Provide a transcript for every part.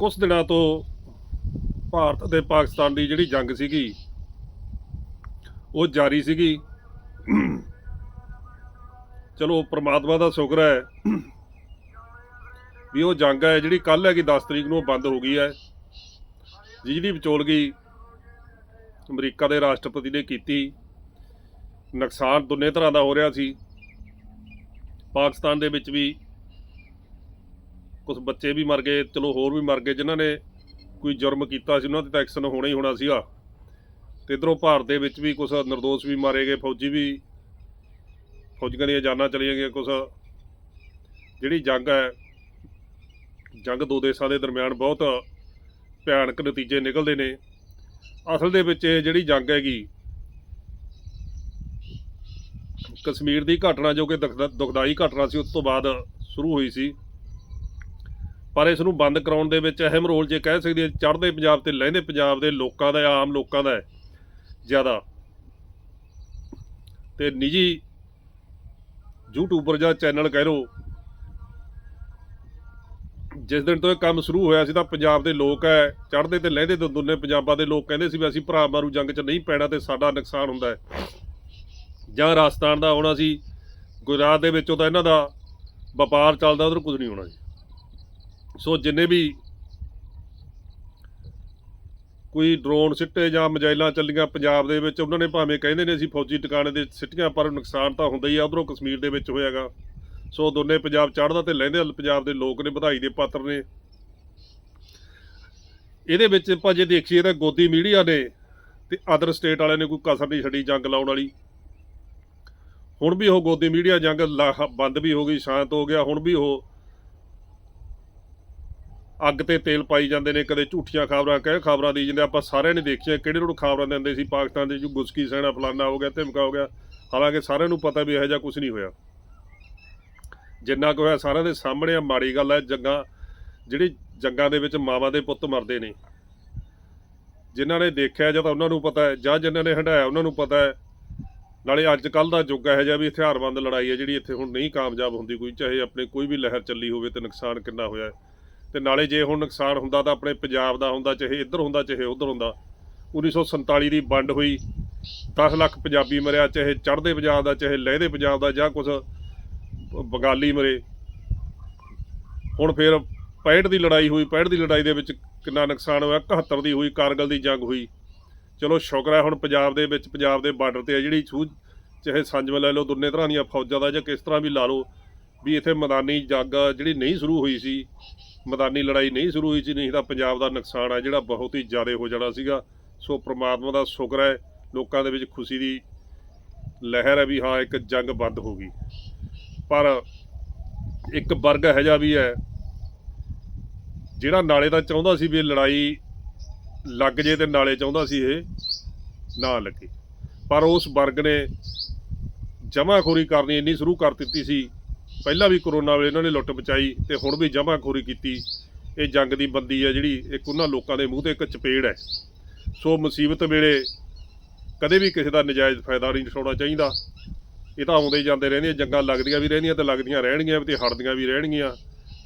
ਕੁਝ ਦਿਨਾਂ ਤੋਂ ਭਾਰਤ ਅਤੇ ਪਾਕਿਸਤਾਨ ਦੀ ਜਿਹੜੀ ਜੰਗ ਸੀਗੀ, ਉਹ ਜਾਰੀ ਸੀਗੀ। ਚਲੋ, ਪ੍ਰਮਾਤਮਾ ਦਾ ਸ਼ੁਕਰ ਹੈ ਵੀ ਉਹ ਜੰਗ ਹੈ ਜਿਹੜੀ ਕੱਲ ਕਿ 10 ਤਰੀਕ ਨੂੰ ਉਹ ਬੰਦ ਹੋ ਗਈ ਹੈ। ਜਿਹੜੀ ਵਿਚੋਲਗੀ ਅਮਰੀਕਾ ਦੇ ਰਾਸ਼ਟਰਪਤੀ ਨੇ ਕੀਤੀ। ਨੁਕਸਾਨ ਦੋਨੇ ਤਰ੍ਹਾਂ ਦਾ ਹੋ ਰਿਹਾ ਸੀ। ਪਾਕਿਸਤਾਨ ਦੇ ਵਿੱਚ ਵੀ ਕੁਝ ਬੱਚੇ ਵੀ ਮਰ ਗਏ, ਚਲੋ ਹੋਰ ਵੀ ਮਰ ਗਏ, ਜਿਨ੍ਹਾਂ ਨੇ ਕੋਈ ਜੁਰਮ ਕੀਤਾ ਸੀ, ਉਹਨਾਂ ਤੇ ਤਾਂ ਐਕਸ਼ਨ ਹੋਣਾ ਹੀ ਹੋਣਾ ਸੀਗਾ। ਤੇ ਇਧਰੋਂ ਭਾਰਤ ਦੇ ਵਿੱਚ ਵੀ ਕੁਝ ਨਿਰਦੋਸ਼ ਵੀ ਮਾਰੇ ਗਏ, ਫੌਜੀ ਵੀ ਫੌਜੀਆਂ ਦੀਆਂ ਜਾਨਾਂ ਚਲੀਆਂ ਗਈਆਂ ਕੁਝ ਜਿਹੜੀ ਜੰਗ ਹੈ, ਜੰਗ ਦੋ ਦੇਸ਼ਾਂ ਦੇ ਦਰਮਿਆਨ ਬਹੁਤ ਭਿਆਨਕ ਨਤੀਜੇ ਨਿਕਲਦੇ ਨੇ। ਅਸਲ ਦੇ ਵਿੱਚ ਇਹ ਜਿਹੜੀ ਜੰਗ ਹੈਗੀ, ਕਸ਼ਮੀਰ ਦੀ ਘਟਨਾ ਜੋ ਕਿ ਦੁਖਦਾ- ਦੁਖਦਾਈ ਘਟਨਾ ਸੀ, ਉਸ ਤੋਂ ਬਾਅਦ ਸ਼ੁਰੂ ਹੋਈ ਸੀ। ਪਰ ਇਸ ਨੂੰ ਬੰਦ ਕਰਾਉਣ ਦੇ ਵਿੱਚ ਅਹਿਮ ਰੋਲ ਜੇ ਕਹਿ ਸਕਦੇ ਚੜ੍ਹਦੇ ਪੰਜਾਬ ਤੇ ਲਹਿੰਦੇ ਪੰਜਾਬ ਦੇ ਲੋਕਾਂ ਦਾ ਆਮ ਲੋਕਾਂ ਦਾ ਜ਼ਿਆਦਾ। ਤੇ ਨਿੱਜੀ ਯੂਟਿਊਬਰ ਜਾਂ ਚੈਨਲ ਕਹਿ ਲੋ ਜਿਸ ਦਿਨ ਤੋਂ ਇਹ ਕੰਮ ਸ਼ੁਰੂ ਹੋਇਆ ਸੀ ਤਾਂ ਪੰਜਾਬ ਦੇ ਲੋਕ ਹੈ, ਚੜ੍ਹਦੇ ਤੇ ਲਹਿੰਦੇ ਤੋਂ ਦੋਨੇ ਪੰਜਾਬਾਂ ਦੇ ਲੋਕ ਕਹਿੰਦੇ ਸੀ ਵੀ ਅਸੀਂ ਭਰਾ ਮਾਰੂ, ਜੰਗ 'ਚ ਨਹੀਂ ਪੈਣਾ ਤੇ ਸਾਡਾ ਨੁਕਸਾਨ ਹੁੰਦਾ ਹੈ। ਜਾਂ ਰਾਜਸਥਾਨ ਦਾ ਆਉਣਾ ਸੀ, ਗੁਜਰਾਤ ਦੇ ਵਿੱਚੋਂ ਤਾਂ ਇਹਨਾਂ ਦਾ ਵਪਾਰ ਚੱਲਦਾ, ਉਧਰ ਕੁਝ ਨਹੀਂ ਹੋਣਾ ਜੀ ਸੋ ਜਿੰਨੇ ਵੀ ਕੋਈ ਡਰੋਨ ਸਿੱਟੇ ਜਾਂ ਮਜਾਇਲਾਂ ਚੱਲੀਆਂ ਪੰਜਾਬ ਦੇ ਵਿੱਚ, ਉਹਨਾਂ ਨੇ ਭਾਵੇਂ ਕਹਿੰਦੇ ਨੇ ਅਸੀਂ ਫੌਜੀ ਟਿਕਾਣੇ ਦੇ ਸਿੱਟੀਆਂ, ਪਰ ਨੁਕਸਾਨ ਤਾਂ ਹੁੰਦਾ ਹੀ ਆ, ਉਧਰੋਂ ਕਸ਼ਮੀਰ ਦੇ ਵਿੱਚ ਹੋਇਆਗਾ ਸੋ ਦੋਨੇ ਪੰਜਾਬ ਚੜ੍ਹਦਾ ਤੇ ਲਹਿੰਦੇ ਪੰਜਾਬ ਦੇ ਲੋਕ ਨੇ, ਵਧਾਈ ਦੇ ਪਾਤਰ ਨੇ। ਇਹਦੇ ਵਿੱਚ ਆਪਾਂ ਜੇ ਦੇਖੀਏ ਤਾਂ ਗੋਦੀ ਮੀਡੀਆ ਨੇ ਤੇ ਅਦਰ ਸਟੇਟ ਵਾਲਿਆਂ ਨੇ ਕੋਈ ਕਸਰ ਨਹੀਂ ਛੱਡੀ ਜੰਗ ਲਾਉਣ ਵਾਲੀ। ਹੁਣ ਵੀ ਉਹ ਗੋਦੀ ਮੀਡੀਆ ਜੰਗ ਲਾ- ਬੰਦ ਵੀ ਹੋ ਗਈ, ਸ਼ਾਂਤ ਹੋ ਗਿਆ, ਹੁਣ ਵੀ ਉਹ ਅੱਗ ਤੇ ਤੇਲ ਪਾਈ ਜਾਂਦੇ ਨੇ, ਕਦੇ ਝੂਠੀਆਂ ਖਬਰਾਂ, ਕਹਿ ਖਬਰਾਂ ਦੀ ਜਾਂਦੇ ਆਪਾਂ ਸਾਰਿਆਂ ਨੇ ਦੇਖੀਆਂ, ਕਿਹੜੇ ਨੂੰ ਖਬਰਾਂ ਦਿੰਦੇ ਸੀ, ਪਾਕਿਸਤਾਨ ਦੇ ਜੋ ਗੁਸਕੀ ਸੈਨਾ, ਫਲਾਨਾ ਹੋ ਗਿਆ, ਧਮਕਾ ਹੋ ਗਿਆ, ਹਾਲਾਂਕਿ ਸਾਰਿਆਂ ਨੂੰ ਪਤਾ ਵੀ ਇਹੋ ਜਿਹਾ ਕੁਝ ਨਹੀਂ ਹੋਇਆ। ਜਿੰਨਾ ਕੁ ਹੋਇਆ, ਸਾਰਿਆਂ ਦੇ ਸਾਹਮਣੇ ਆ ਮਾੜੀ ਗੱਲ ਹੈ, ਜੰਗਾਂ, ਜਿਹੜੀ ਜੰਗਾਂ ਦੇ ਵਿੱਚ ਮਾਵਾਂ ਦੇ ਪੁੱਤ ਮਰਦੇ ਨੇ। ਜਿਨ੍ਹਾਂ ਨੇ ਦੇਖਿਆ ਜਾਂ ਤਾਂ ਉਹਨਾਂ ਨੂੰ ਪਤਾ ਹੈ, ਜਾਂ ਜਿਨ੍ਹਾਂ ਨੇ ਹੰਡਾਇਆ ਉਹਨਾਂ ਨੂੰ ਪਤਾ ਹੈ। ਨਾਲੇ ਅੱਜ ਕੱਲ ਦਾ ਯੁੱਗ ਇਹੋ ਜਿਹਾ ਵੀ ਹਥਿਆਰਬੰਦ ਲੜਾਈ ਹੈ, ਜਿਹੜੀ ਇੱਥੇ ਹੁਣ ਨਹੀਂ ਕਾਮਯਾਬ ਹੁੰਦੀ ਕੋਈ, ਚਾਹੇ ਆਪਣੇ ਕੋਈ ਵੀ ਲਹਿਰ ਚੱਲੀ ਹੋਵੇ ਤੇ ਨੁਕਸਾਨ ਕਿੰਨਾ ਹੋਇਆ ਹੈ। ਤੇ ਨਾਲੇ ਜੇ ਹੁਣ ਨੁਕਸਾਨ ਹੁੰਦਾ ਤਾਂ ਆਪਣੇ ਪੰਜਾਬ ਦਾ ਹੁੰਦਾ, ਚਾਹੇ ਇੱਧਰ ਹੁੰਦਾ, ਚਾਹੇ ਉੱਧਰ ਹੁੰਦਾ। 1947 ਦੀ ਵੰਡ ਹੋਈ 10 ਲੱਖ ਪੰਜਾਬੀ ਮਰਿਆ, ਚਾਹੇ ਚੜ੍ਹਦੇ ਪੰਜਾਬ ਦਾ, ਚਾਹੇ ਲਹਿਦੇ ਪੰਜਾਬ ਦਾ, ਜਾਂ ਕੁਝ ਬੰਗਾਲੀ ਮਰੇ। ਹੁਣ ਫਿਰ 65 ਦੀ ਲੜਾਈ ਹੋਈ 65 ਦੀ ਲੜਾਈ ਦੇ ਵਿੱਚ ਕਿੰਨਾ ਨੁਕਸਾਨ ਹੋਇਆ 71 ਦੀ ਹੋਈ, ਕਾਰਗਲ ਦੀ ਜੰਗ ਹੋਈ। ਚਲੋ ਸ਼ੁਕਰ ਹੈ ਹੁਣ ਪੰਜਾਬ ਦੇ ਵਿੱਚ, ਪੰਜਾਬ ਦੇ ਬਾਰਡਰ ਤੇ ਹੈ ਜਿਹੜੀ ਸੂਝ ਚਾਹੇ ਸੰਜਮ ਲੈ ਲਓ, ਦੋਨੇ ਤਰ੍ਹਾਂ ਦੀਆਂ ਫੌਜਾਂ ਦਾ ਜਾਂ ਕਿਸ ਤਰ੍ਹਾਂ ਵੀ ਲਾ ਲਓ ਵੀ ਇੱਥੇ ਮੈਦਾਨੀ ਜੰਗ ਜਿਹੜੀ ਨਹੀਂ ਸ਼ੁਰੂ ਹੋਈ ਸੀ, ਮੈਦਾਨੀ ਲੜਾਈ ਨਹੀਂ ਸ਼ੁਰੂ ਹੋਈ ਸੀ, ਨਹੀਂ ਤਾਂ ਪੰਜਾਬ ਦਾ ਨੁਕਸਾਨ ਹੈ ਜਿਹੜਾ ਬਹੁਤ ਹੀ ਜ਼ਿਆਦਾ ਹੋ ਜਾਣਾ ਸੀਗਾ। ਸੋ ਪ੍ਰਮਾਤਮਾ ਦਾ ਸ਼ੁਕਰ ਹੈ, ਲੋਕਾਂ ਦੇ ਵਿੱਚ ਖੁਸ਼ੀ ਦੀ ਲਹਿਰ ਹੈ ਵੀ ਹਾਂ, ਇੱਕ ਜੰਗ ਬੰਦ ਹੋ ਗਈ। ਪਰ ਇੱਕ ਵਰਗ ਇਹੋ ਜਿਹਾ ਵੀ ਹੈ, ਜਿਹੜਾ ਨਾਲੇ ਤਾਂ ਚਾਹੁੰਦਾ ਸੀ ਵੀ ਲੜਾਈ ਲੱਗ ਜੇ ਤੇ ਨਾਲੇ ਚਾਹੁੰਦਾ ਸੀ ਇਹ ਨਾ ਲੱਗੇ। ਪਰ ਉਸ ਵਰਗ ਨੇ ਜਮਾਖੋਰੀ ਕਰਨੀ ਇੰਨੀ ਸ਼ੁਰੂ ਕਰ ਦਿੱਤੀ ਸੀ ਪਹਿਲਾਂ ਵੀ ਕਰੋਨਾ ਵੇਲੇ ਇਹਨਾਂ ਨੇ ਲੁੱਟ ਬਚਾਈ ਤੇ ਹੁਣ ਵੀ ਜਮਾਖੋਰੀ ਕੀਤੀ। ਇਹ ਜੰਗ ਦੀ ਬੰਦੀ ਹੈ ਜਿਹੜੀ, ਇੱਕ ਉਹਨਾਂ ਲੋਕਾਂ ਦੇ ਮੂੰਹ ਤੇ ਇੱਕ ਚਪੇੜ ਹੈ। ਸੋ ਮੁਸੀਬਤ ਵੇਲੇ ਕਦੇ ਵੀ ਕਿਸੇ ਦਾ ਨਜਾਇਜ਼ ਫਾਇਦਾ ਨਹੀਂ ਉਠਾਉਣਾ ਚਾਹੀਦਾ। ਇਹ ਤਾਂ ਆਉਂਦੇ ਜਾਂਦੇ ਰਹਿੰਦੀਆਂ ਜੰਗਾਂ ਲੱਗਦੀਆਂ ਵੀ ਰਹਿੰਦੀਆਂ ਤੇ ਲੱਗਦੀਆਂ ਰਹਿਣਗੀਆਂ ਤੇ ਹਟਦੀਆਂ ਵੀ ਰਹਿਣਗੀਆਂ।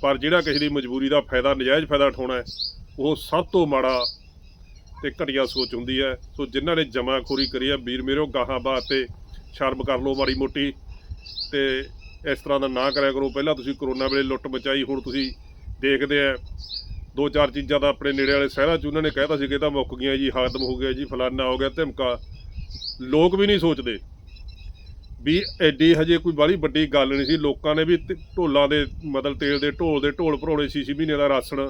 ਪਰ ਜਿਹੜਾ ਕਿਸੇ ਦੀ ਮਜਬੂਰੀ ਦਾ ਫਾਇਦਾ, ਨਜਾਇਜ਼ ਫਾਇਦਾ ਉਠਾਉਣਾ ਹੈ, ਉਹ ਸਭ ਤੋਂ ਮਾੜਾ ਤੇ ਘਟੀਆ ਸੋਚ ਹੁੰਦੀ ਹੈ। ਸੋ ਜਿਨ੍ਹਾਂ ਨੇ ਜਮਾਖੋਰੀ ਕਰੀ ਹੈ ਵੀਰ ਮੇਰੋ, ਗਾਹਾਂ ਬਾਤ ਤੇ ਸ਼ਰਮ ਕਰ ਲਓ ਮਾੜੀ ਮੋਟੀ ਤੇ ਇਸ ਤਰ੍ਹਾਂ ਦਾ ਨਾ ਕਰਿਆ ਕਰੋ। ਪਹਿਲਾਂ ਤੁਸੀਂ ਕਰੋਨਾ ਵੇਲੇ ਲੁੱਟ ਮਚਾਈ, ਹੁਣ ਤੁਸੀਂ ਦੇਖਦੇ ਆ। ਦੋ ਚਾਰ ਚੀਜ਼ਾਂ ਤਾਂ ਆਪਣੇ ਨੇੜੇ ਵਾਲੇ ਸ਼ਹਿਰਾਂ 'ਚ ਉਹਨਾਂ ਨੇ ਕਹਿਤਾ ਸੀ ਕਿ ਤਾਂ ਮੁੱਕ ਗਈਆਂ ਜੀ ਹਾਤਮ ਹੋ ਗਿਆ ਜੀ, ਫਲਾਨਾ ਹੋ ਗਿਆ, ਧਮਕਾ। ਲੋਕ ਵੀ ਨਹੀਂ ਸੋਚਦੇ ਵੀ ਐਡੀ ਹਜੇ ਕੋਈ ਬੜੀ ਵੱਡੀ ਗੱਲ ਨਹੀਂ ਸੀ। ਲੋਕਾਂ ਨੇ ਵੀ ਢੋਲਾਂ ਦੇ, ਮਤਲਬ ਤੇਲ ਦੇ ਢੋਲ ਦੇ ਢੋਲ ਭਰੋਲੇ ਸੀ ਸੀ ਮਹੀਨੇ ਦਾ ਰਾਸ਼ਨ,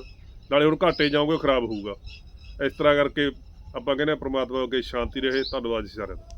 ਨਾਲੇ ਹੁਣ ਘਾਟੇ ਜਾਓਗੇ ਖਰਾਬ ਹੋਊਗਾ। ਇਸ ਤਰ੍ਹਾਂ ਕਰਕੇ ਆਪਾਂ ਕਹਿੰਦੇ ਹਾਂ ਪ੍ਰਮਾਤਮਾ ਅੱਗੇ ਸ਼ਾਂਤੀ ਰਹੇ। ਧੰਨਵਾਦ ਜੀ ਸਾਰਿਆਂ ਦਾ।